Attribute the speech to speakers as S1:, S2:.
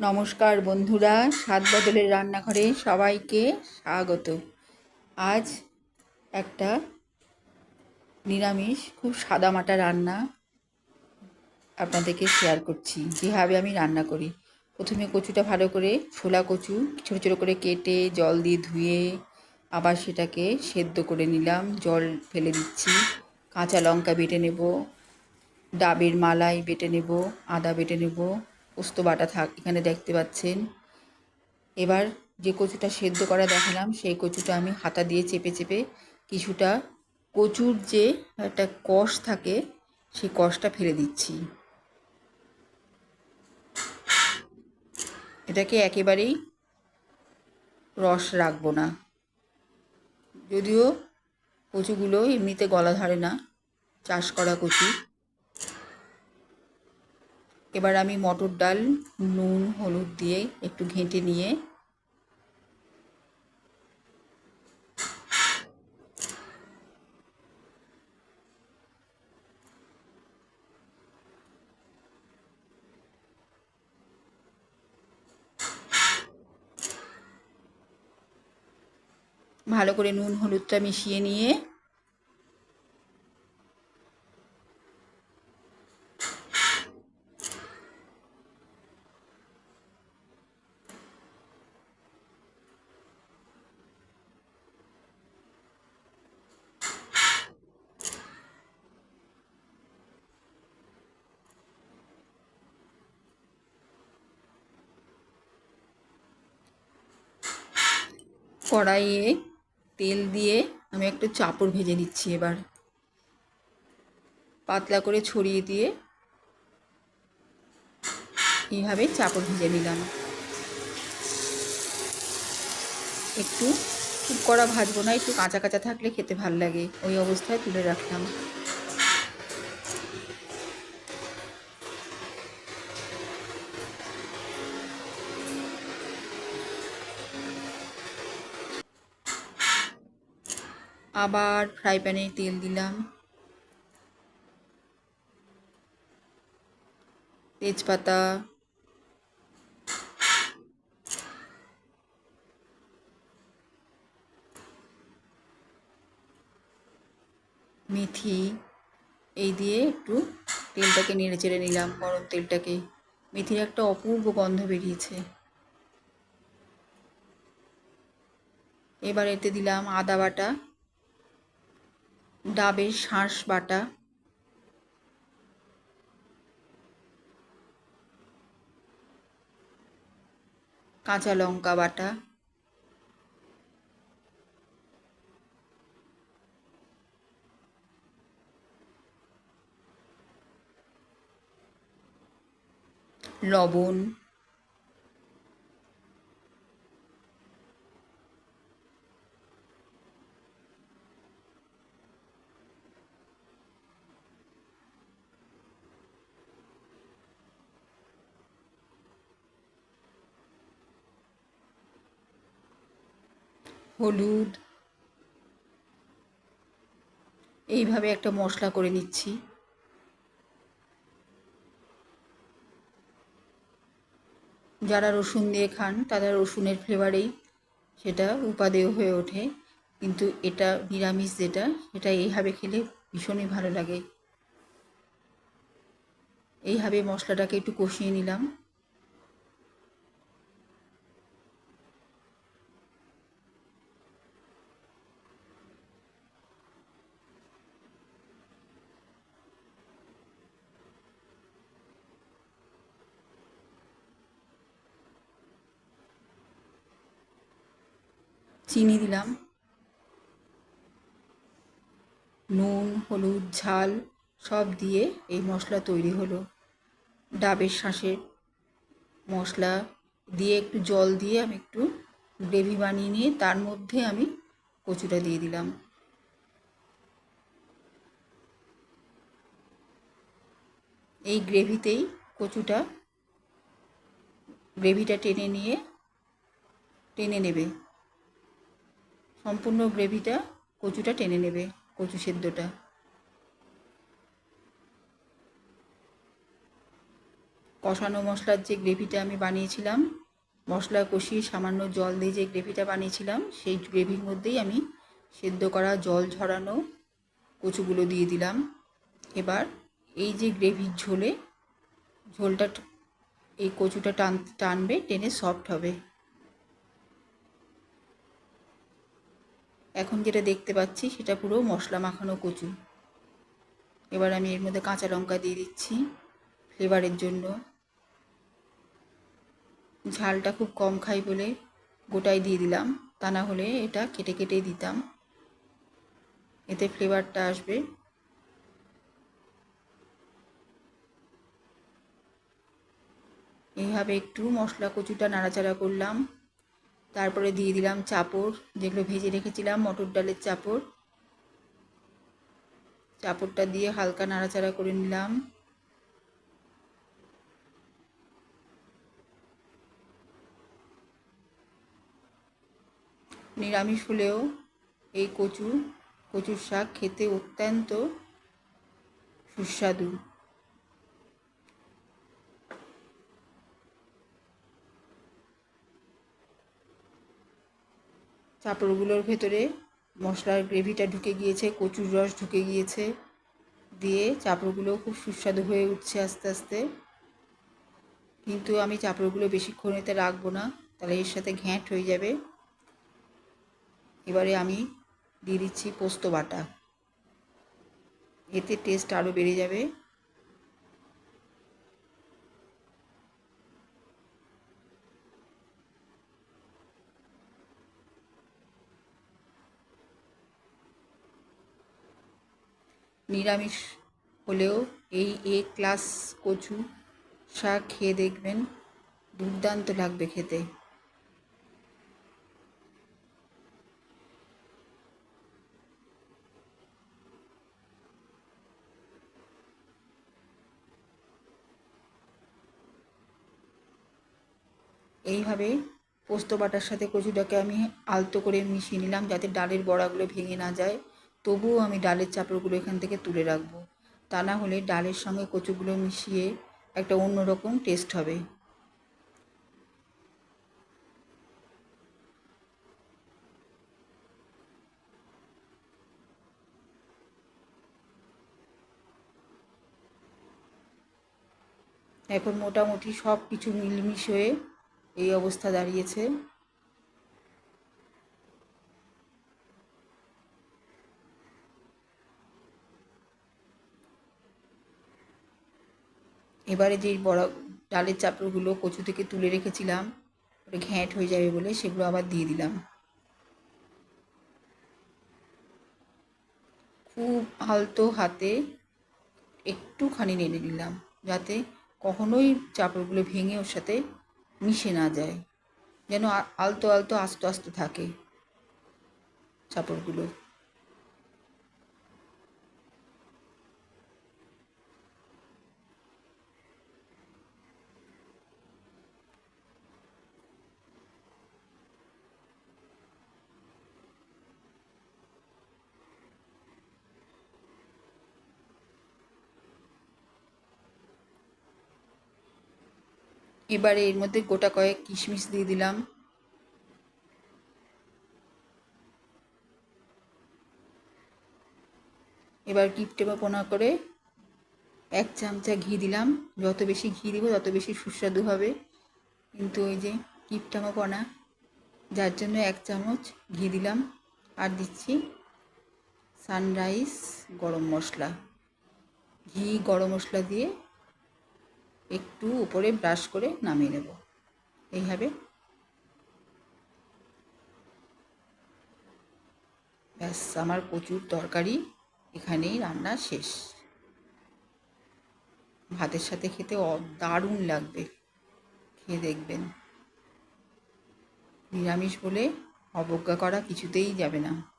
S1: নমস্কার বন্ধুরা, স্বাদ বদলের রান্নাঘরে সবাইকে স্বাগত। আজ একটা নিরামিষ, খুব সাদামাটা রান্না আপনাদেরকে শেয়ার করছি। যেভাবে আমি রান্না করি। প্রথমে কচুটা ভালো করে ছোলা কচু, ছোটো ছোটো করে কেটে জল দিয়ে ধুয়ে আবার সেটাকে সেদ্ধ করে নিলাম। জল ফেলে দিচ্ছি। কাঁচা লঙ্কা বেটে নেব। ডাবের মালাই বেটে নেব, আদা বেটে নেব। পোস্ত বাটা থাক, এখানে দেখতে পাচ্ছেন। এবার যে কচুটা সেদ্ধ করা দেখালাম, সেই কচুটা আমি হাতা দিয়ে চেপে চেপে কিছুটা কচুর যে একটা কষ থাকে, সেই কষটা ফেলে দিচ্ছি। এটাকে একেবারেই রস রাখব না। যদিও কচুগুলো এমনিতে গলা ধরে না, চাষ করা কচু। এবার আমি মটর ডাল, নুন, হলুদ দিয়ে একটু ঘেঁটে নিয়ে ভালো করে নুন, হলুদটা মিশিয়ে নিয়ে কড়াইয়ে তেল দিয়ে আমি একটা চাপড় ভেজে নিচ্ছি এবার। পাতলা করে ছড়িয়ে দিয়ে এইভাবে চাপড় ভেজে নিলাম। একটু খুব কড়া ভাজবো না, একটু কাঁচা কাঁচা থাকলে খেতে ভালো লাগে, ওই অবস্থায় তুলে রাখলাম। আবার ফ্রাই প্যানে তেল দিলাম। তেজপাতা। মেথি। এই দিয়ে একটু তেলটাকে নেড়ে চেড়ে নিলাম, গরম তেলটাকে। মেথির একটা অপূর্ব গন্ধ বেরিয়েছে। এবার এতে দিলাম আদা বাটা। ডাবের শাঁস বাটা। কাঁচা লঙ্কা বাটা। লবণ। হলুদ। এইভাবে একটা মশলা করে নিচ্ছি। যারা রসুন দিয়ে খান তারা রসুনের ফ্লেভারেই সেটা উপাদেয় হয়ে ওঠে। কিন্তু এটা নিরামিষ যেটা, সেটা এইভাবে খেলে ভীষণই ভালো লাগে। এইভাবে মশলাটাকে একটু কষিয়ে নিলাম। চিনি দিলাম। নুন, হলুদ, ঝাল সব দিয়ে এই মশলা তৈরি হলো। ডাবের শাঁসের মশলা দিয়ে একটু জল দিয়ে আমি একটু গ্রেভি বানিয়ে নিয়ে তার মধ্যে আমি কচুটা দিয়ে দিলাম। এই গ্রেভিতেই কচুটা গ্রেভিটা টেনে নিয়ে, টেনে নেবে। সম্পূর্ণ গ্রেভিটা কচুটা টেনে নেবে, কচু সেদ্ধটা। কষানো মশলার যে গ্রেভিটা আমি বানিয়েছিলাম, মশলা কষিয়ে সামান্য জল দিয়ে যে গ্রেভিটা বানিয়েছিলাম, সেই গ্রেভির মধ্যেই আমি সেদ্ধ করা জল ঝরানো কচুগুলো দিয়ে দিলাম। এবার এই যে গ্রেভির ঝোলে, ঝোলটা এই কচুটা টান, টানবে, টেনে সফট হবে। এখন যেটা দেখতে পাচ্ছি সেটা পুরো মশলা মাখানো কচু। এবার আমি এর মধ্যে কাঁচা লঙ্কা দিয়ে দিচ্ছি ফ্লেভারের জন্য। ঝালটা খুব কম খাই বলে গোটাই দিয়ে দিলাম, তা না হলে এটা কেটে কেটে দিতাম। এতে ফ্লেভারটা আসবে। এইভাবে একটু মশলা কচুটা নাড়াচাড়া করলাম। তারপরে দিয়ে দিলাম চাপড়, যেগুলো ভেজে রেখেছিলাম, মটর ডালের চাপড়। চাপড়টা দিয়ে হালকা নাড়াচাড়া করে নিলাম। নিরামিষ হলেও এই কচু, কচুর শাক খেতে অত্যন্ত সুস্বাদু। চাপড়গুলোর ভেতরে মশলার গ্রেভিটা ঢুকে গিয়েছে, কচুর রস ঢুকে গিয়েছে দিয়ে চাপড়গুলো খুব সুস্বাদু হয়ে উঠছে আস্তে আস্তে। কিন্তু আমি চাপড়গুলো বেশিক্ষণ এতে রাখব না, তাহলে এর সাথে ঘ্যাঁট হয়ে যাবে। এবারে আমি দিয়ে দিচ্ছি পোস্ত বাটা। এতে টেস্ট আরও বেড়ে যাবে। নিরামিষ হলেও এই এ ক্লাস কচু শাক খেয়ে দেখবেন, দুর্দান্ত লাগবে খেতে। এইভাবে পোস্ত বাটার সাথে কচুটাকে আমি আলতো করে মিশিয়ে নিলাম যাতে ডালের বড়াগুলো ভেঙে না যায়। তবুও আমি ডালের চাপড়গুলো এখান থেকে তুলে রাখব। তা না হলে ডালের সঙ্গে কচুগুলো মিশিয়ে একটা অন্যরকম টেস্ট হবে। এখন মোটামুটি সব কিছু মিলমিশ হয়ে এই অবস্থা দাঁড়িয়েছে। এবারে যেই বড় ডালের চাপড়গুলো কচু থেকে তুলে রেখেছিলাম, ওটা ঘ্যাঁট হয়ে যাবে বলে সেগুলো আবার দিয়ে দিলাম। খুব আলতো হাতে একটুখানি নেড়ে নিলাম, যাতে কখনোই চাপড়গুলো ভেঙে ওর সাথে মিশে না যায়, যেন আলতো আলতো আস্তে আস্তে থাকে চাপড়গুলো। এবারে এর মধ্যে গোটা কয়েক কিশমিশ দিয়ে দিলাম। এবার কিপটেমা পোনা করে এক চামচা ঘি দিলাম। যত বেশি ঘি দিব, তত বেশি সুস্বাদু হবে। কিন্তু ওই যে কিপটামা পোনা, যার জন্য এক চামচ ঘি দিলাম। আর দিচ্ছি সানরাইস গরম মশলা। ঘি গরম মশলা দিয়ে একটু উপরে ব্রাশ করে নামিয়ে নেব। এইভাবে। ব্যাস, আমার প্রচুর তরকারি এখানেই রান্না শেষ। ভাতের সাথে খেতে দারুণ লাগবে। খেয়ে দেখবেন। নিরামিষ বলে অবজ্ঞা করা কিছুতেই যাবে না।